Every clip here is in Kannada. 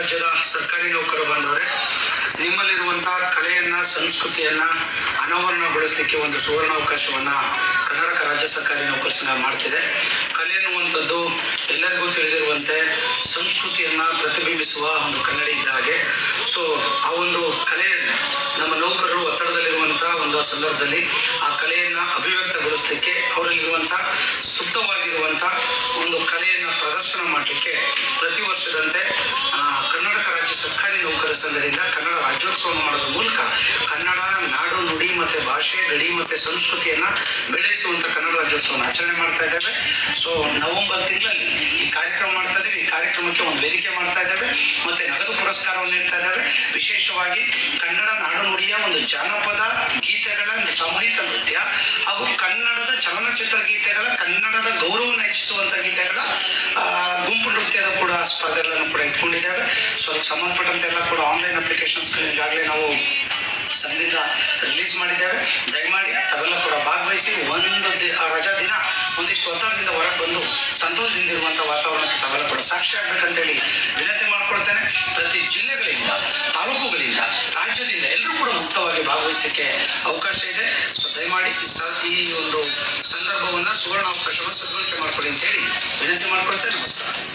ರಾಜ್ಯದ ಸರ್ಕಾರಿ ನೌಕರ ಬಾಂಧವರೇ ನಿಮ್ಮಲ್ಲಿರುವಂತಹ ಕಲೆಯನ್ನ ಸಂಸ್ಕೃತಿಯನ್ನ ಅನಾವರಣಗೊಳಿಸಲಿಕ್ಕೆ ಒಂದು ಸುವರ್ಣಾವಕಾಶವನ್ನ ಕರ್ನಾಟಕ ರಾಜ್ಯ ಸರ್ಕಾರಿ ನೌಕರ ಸಂಘ ಮಾಡ್ತಿದೆ. ಕಲೆ ಅನ್ನುವಂಥದ್ದು ಎಲ್ಲರಿಗೂ ತಿಳಿದಿರುವಂತೆ ಸಂಸ್ಕೃತಿಯನ್ನ ಪ್ರತಿಬಿಂಬಿಸುವ ಒಂದು ಕನ್ನಡಿ ಇದ್ದ ಹಾಗೆ. ಸೊ ಆ ಒಂದು ಕಲೆಯನ್ನ ನಮ್ಮ ನೌಕರರು ಒತ್ತಡದಲ್ಲಿರುವಂತಹ ಒಂದು ಸಂದರ್ಭದಲ್ಲಿ ಆ ಕಲೆಯನ್ನ ಅಭಿವ್ಯಕ್ತಗೊಳಿಸಲಿಕ್ಕೆ ಅವರಲ್ಲಿರುವಂತಹ ಸುಪ್ತವಾಗಿರುವಂತ ಒಂದು ಕಲೆಯನ್ನ ಪ್ರದರ್ಶನ ಮಾಡಲಿಕ್ಕೆ ಪ್ರತಿ ವರ್ಷದಂತೆ ಆ, ಸಂಘದಿಂದ ಕನ್ನಡ ರಾಜ್ಯೋತ್ಸವವನ್ನು ಮಾಡೋದ್ರ ಮೂಲಕ ಕನ್ನಡ ನಾಡು, ನುಡಿ ಮತ್ತೆ ಭಾಷೆ, ಗಡಿ ಮತ್ತೆ ಸಂಸ್ಕೃತಿಯನ್ನ ಬೆಳೆಸುವಂತ ಕನ್ನಡ ರಾಜ್ಯೋತ್ಸವ ಆಚರಣೆ ಮಾಡ್ತಾ ಇದ್ದೇವೆ. ಸೊ ನವೆಂಬರ್ ತಿಂಗಳಲ್ಲಿ ಈ ಕಾರ್ಯಕ್ರಮ ಮಾಡ್ತಾ ಇದ್ದೀವಿ. ಈ ಕಾರ್ಯಕ್ರಮಕ್ಕೆ ಒಂದು ವೇದಿಕೆ ಮಾಡ್ತಾ ಇದ್ದೇವೆ. ಮತ್ತೆ ನಗದು ಪುರಸ್ಕಾರವನ್ನು ನೀಡ್ತಾ ಇದ್ದೇವೆ. ವಿಶೇಷವಾಗಿ ಕನ್ನಡ ನಾಡು, ನುಡಿಯ ಒಂದು ಜಾನಪದ ಗೀತೆಗಳ ಸಾಮೂಹಿಕ ನೃತ್ಯ ಹಾಗೂ ಕನ್ನಡದ ಚಲನಚಿತ್ರ ಗೀತೆಗಳ, ಕನ್ನಡದ ಗೌರವವನ್ನು ಹೆಚ್ಚಿಸುವಂಥ ಗೀತೆಗಳ ಗುಂಪು ನೃತ್ಯದ ಕೂಡ ಸ್ಪರ್ಧೆಗಳನ್ನು ಕೂಡ ಇಟ್ಕೊಂಡಿದ್ದೇವೆ. ಅದಕ್ಕೆ ಸಂಬಂಧಪಟ್ಟಂತೆ ಎಲ್ಲ ಕೂಡ ಆನ್ಲೈನ್ ಅಪ್ಲಿಕೇಶನ್ಸ್ ಈಗಾಗಲೇ ನಾವು ಸಂಘದಿಂದ ರಿಲೀಸ್ ಮಾಡಿದ್ದೇವೆ. ದಯಮಾಡಿ ತಾವೆಲ್ಲ ಕೂಡ ಭಾಗವಹಿಸಿ ಒಂದು ರಜಾ ದಿನ ಒಂದಿಷ್ಟು ಒತ್ತಡದಿಂದ ಹೊರಗೆ ಬಂದು ಸಂತೋಷದಿಂದ ಇರುವಂತಹ ವಾತಾವರಣಕ್ಕೆ ತಾವೆಲ್ಲ ಕೂಡ ಸಾಕ್ಷಿ ಆಗ್ಬೇಕಂತೇಳಿ ವಿನಂತಿ ಮಾಡ್ಕೊಳ್ತೇನೆ. ಪ್ರತಿ ಜಿಲ್ಲೆಗಳಿಂದ, ತಾಲೂಕುಗಳಿಂದ, ರಾಜ್ಯದಿಂದ ಎಲ್ಲರೂ ಕೂಡ ಮುಕ್ತವಾಗಿ ಭಾಗವಹಿಸಲಿಕ್ಕೆ ಅವಕಾಶ ಇದೆ. ಸೊ ದಯಮಾಡಿ ಈ ಒಂದು ಸಂದರ್ಭವನ್ನ ಸುವರ್ಣಾವಕಾಶವನ್ನು ಸದ್ಬಳಕೆ ಮಾಡ್ಕೊಳ್ಳಿ ಅಂತೇಳಿ ವಿನಂತಿ ಮಾಡ್ಕೊಳ್ತೇನೆ. ನಮಸ್ಕಾರ.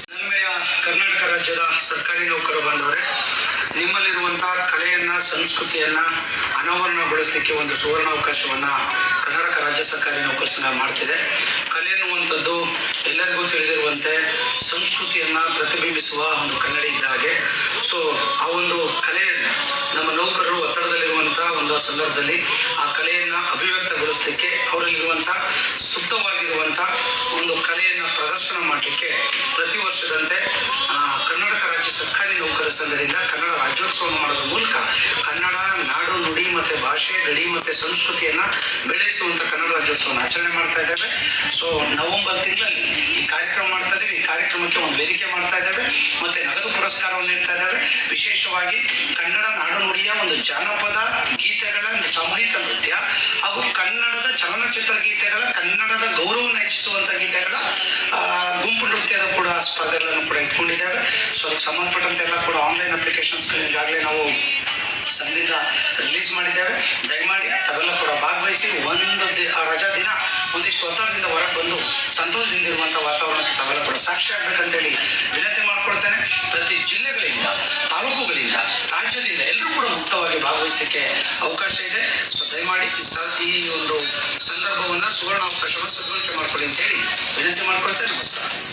ಸರ್ಕಾರಿ ನೌಕರ ಬಾಂಧವರೇ ನಿಮ್ಮಲ್ಲಿರುವಂತಹ ಕಲೆಯನ್ನ, ಸಂಸ್ಕೃತಿಯನ್ನ, ಅನಾವರಣಗೊಳಿಸಲಿಕ್ಕೆ ಒಂದು ಸುವರ್ಣಾವಕಾಶವನ್ನ ಕರ್ನಾಟಕ ರಾಜ್ಯ ಸರ್ಕಾರಿ ನೌಕರ ಸಂಘ ಮಾಡ್ತಿದೆ. ಕಲೆ ಅನ್ನುವಂಥದ್ದು ಎಲ್ಲರಿಗೂ ತಿಳಿದಿರುವಂತೆ ಸಂಸ್ಕೃತಿಯನ್ನ ಪ್ರತಿಬಿಂಬಿಸುವ ಒಂದು ಕನ್ನಡಿ ಇದ್ದ ಹಾಗೆ. ಸೊ ಆ ಒಂದು ನೌಕರರು ಒಂದು ಸಂದರ್ಭದಲ್ಲಿ ಆ ಕಲೆಯನ್ನ ಅಭಿವ್ಯಕ್ತಗೊಳಿಸಲಿಕ್ಕೆ ಅವರಲ್ಲಿರುವಂಥ ಸುಪ್ತವಾಗಿರುವಂತಹ ಒಂದು ಕಲೆಯನ್ನ ಪ್ರದರ್ಶನ ಮಾಡಲಿಕ್ಕೆ ಪ್ರತಿ ವರ್ಷದಂತೆ ಕರ್ನಾಟಕ ರಾಜ್ಯ ಸರ್ಕಾರಿ ನೌಕರ ಸಂಘದಿಂದ ಕನ್ನಡ ರಾಜ್ಯೋತ್ಸವವನ್ನು ಮಾಡೋದ್ರ ಮೂಲಕ ಕನ್ನಡ, ನಾಡು, ನುಡಿ ಮತ್ತೆ ಭಾಷೆ, ಗಡಿ ಮತ್ತೆ ಸಂಸ್ಕೃತಿಯನ್ನ ಬೆಳೆಸುವಂತ ರಾಜ್ಯೋತ್ಸವನ ಆಚರಣೆ ಮಾಡ್ತಾ ಇದ್ದೇವೆ. ಸೊ ನವೆಂಬರ್ ತಿಂಗಳಲ್ಲಿ ಈ ಕಾರ್ಯಕ್ರಮ ಮಾಡ್ತಾ ಇದ್ದೀವಿ. ಈ ಕಾರ್ಯಕ್ರಮಕ್ಕೆ ಒಂದು ವೇದಿಕೆ ಮಾಡ್ತಾ ಇದ್ದೇವೆ. ಮತ್ತೆ ನಗದು ಪುರಸ್ಕಾರವನ್ನು ನೀಡ್ತಾ ಇದ್ದೇವೆ. ವಿಶೇಷವಾಗಿ ಕನ್ನಡ ನಾಡು ನುಡಿಯ ಒಂದು ಜಾನಪದ ಗೀತೆಗಳ ಸಾಮೂಹಿಕ ನೃತ್ಯ ಹಾಗೂ ಕನ್ನಡದ ಚಲನಚಿತ್ರ ಗೀತೆಗಳ, ಕನ್ನಡದ ಗೌರವವನ್ನು ಹೆಚ್ಚಿಸುವಂತ ಗೀತೆಗಳ ಗುಂಪು ನೃತ್ಯದ ಕೂಡ ಸ್ಪರ್ಧೆಗಳನ್ನು ಕೂಡ ಇಟ್ಕೊಂಡಿದ್ದೇವೆ. ಸೊ ಅದಕ್ಕೆ ಸಂಬಂಧಪಟ್ಟಂತೆಲ್ಲ ಕೂಡ ಆನ್ಲೈನ್ ಅಪ್ಲಿಕೇಶನ್ಸ್ ಈಗಾಗಲೇ ನಾವು ಸಂಗೀತ ರಿಲೀಸ್ ಮಾಡಿದ್ದೇವೆ. ಒಂದಿಷ್ಟು ಒತ್ತಡದಿಂದ ಹೊರಗೆ ಬಂದು ಸಂತೋಷದಿಂದ ಇರುವಂತಹ ವಾತಾವರಣಕ್ಕೆ ತಾವೆಲ್ಲ ಕೂಡ ಸಾಕ್ಷಿ ಆಗ್ಬೇಕಂತೇಳಿ ವಿನಂತಿ ಮಾಡ್ಕೊಳ್ತೇನೆ. ಪ್ರತಿ ಜಿಲ್ಲೆಗಳಿಂದ, ತಾಲೂಕುಗಳಿಂದ, ರಾಜ್ಯದಿಂದ ಎಲ್ಲರೂ ಕೂಡ ಮುಕ್ತವಾಗಿ ಭಾಗವಹಿಸಲಿಕ್ಕೆ ಅವಕಾಶ ಇದೆ. ಸೊ, ದಯಮಾಡಿ ಈ ಒಂದು ಸಂದರ್ಭವನ್ನ ಸುವರ್ಣಾವಕಾಶವನ್ನು ಸದ್ಬಳಕೆ ಮಾಡ್ಕೊಳ್ಳಿ ಅಂತೇಳಿ ವಿನಂತಿ ಮಾಡ್ಕೊಳ್ತೇನೆ. ನಮಸ್ಕಾರ.